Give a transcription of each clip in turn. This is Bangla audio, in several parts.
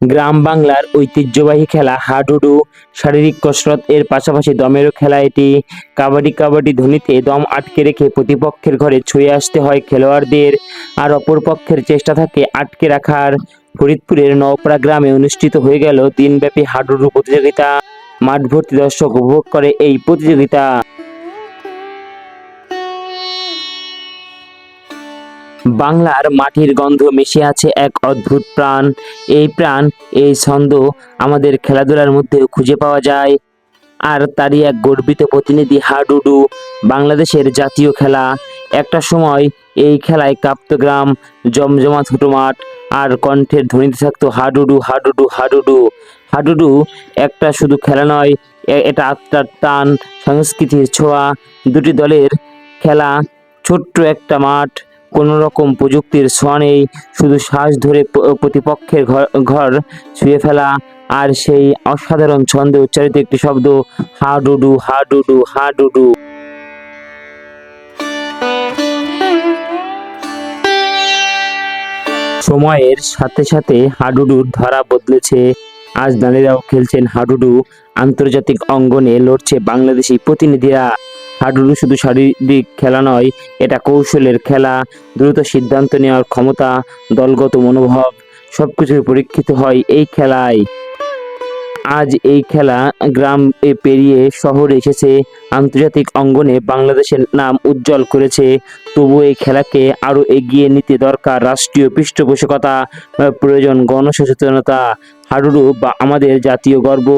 গ্রাম বাংলার ঐতিহ্যবাহী খেলা হাডুডু, শারীরিক কসরত, এর পাশাপাশি দমেরও খেলা এটি। কাবাডি কাবাডি ধ্বনিতে দম আটকে রেখে প্রতিপক্ষের ঘরে ছুঁয়ে আসতে হয় খেলোয়াড়দের। আর অপর পক্ষের চেষ্টা থাকে আটকে রাখার। ফরিদপুরের নওপাড়া গ্রামে অনুষ্ঠিত হয়ে গেল দিনব্যাপী হাডুডু প্রতিযোগিতা। মাঠ ভর্তি দর্শক উপভোগ করে এই প্রতিযোগিতা। বাংলার মাটির গন্ধ মিশে আছে এক অদ্ভুত প্রাণ। এই প্রাণ, এই ছন্দ আমাদের খেলাধুলার মধ্যেও খুঁজে পাওয়া যায়। আর তারই এক গর্বিত প্রতিনিধি হাডুডু, বাংলাদেশের জাতীয় খেলা। একটা সময় এই খেলায় কাপ্ত গ্রাম জমজমা ছোট মাঠ, আর কণ্ঠের ধ্বনিতে থাকতো হাডুডু হাডুডু হাডুডু। হাডুডু একটা শুধু খেলা নয় এটা আত্মার টান, সংস্কৃতির ছোঁয়া। দুটি দলের খেলা ছোট্ট একটা মাঠ। কোনো রকম প্রযুক্তির ছোঁয়া শুধু শ্বাস ধরে প্রতিপক্ষের ঘর ছুঁয়ে ফেলা আর সেই অসাধারণ ছন্দে উচ্চারিত একটি শব্দ হা ডুডু হা ডুডু হা ডুডু সময়ের সাথে সাথে হাডুডুর ধারা বদলেছে। আজ নারীরাও খেলছেন হাডুডু। আন্তর্জাতিক অঙ্গনে লড়ছে বাংলাদেশি প্রতিনিধিরা। হাডুডু শুধু শারীরিক খেলা নয়, এটা কৌশলের খেলা। দ্রুত সিদ্ধান্ত নেওয়ার ক্ষমতা, দলগত মনোভাব সবকিছুই পরীক্ষিত হয় এই খেলায়। আজ এই খেলা গ্রাম পেরিয়ে শহরে এসেছে, আন্তর্জাতিক অঙ্গনে বাংলাদেশের নাম উজ্জ্বল করেছে। তবু এই খেলাকে আরও এগিয়ে নিতে দরকার রাষ্ট্রীয় পৃষ্ঠপোষকতা, প্রয়োজন গণসচেতনতা হাডুডু বা আমাদের জাতীয় গর্ব।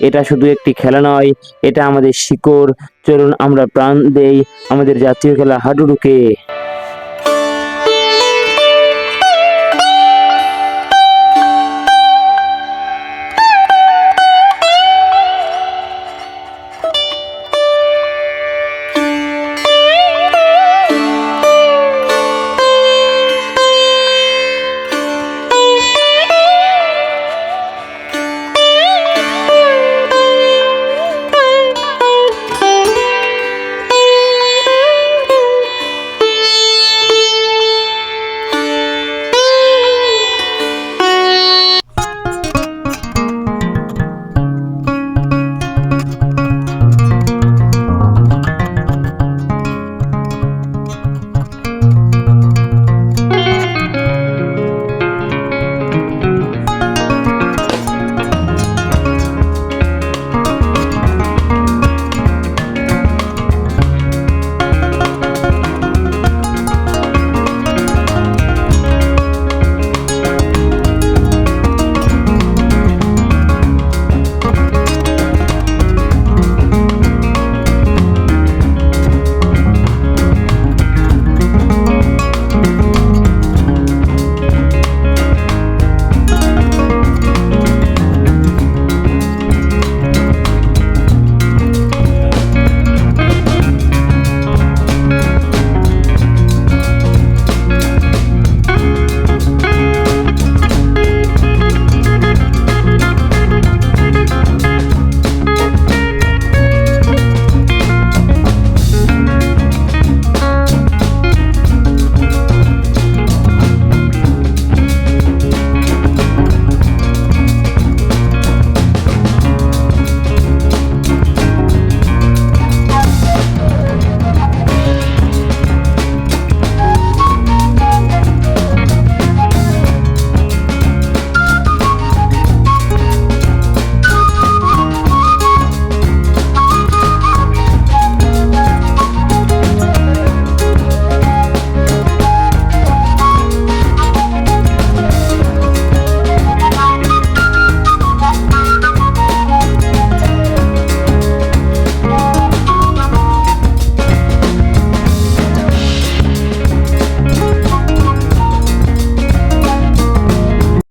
এটা শুধু একটি খেলা নয়, এটা আমাদের শিকড়। চলুন আমরা প্রাণ দেই আমাদের জাতীয় খেলা হাডুডুকে।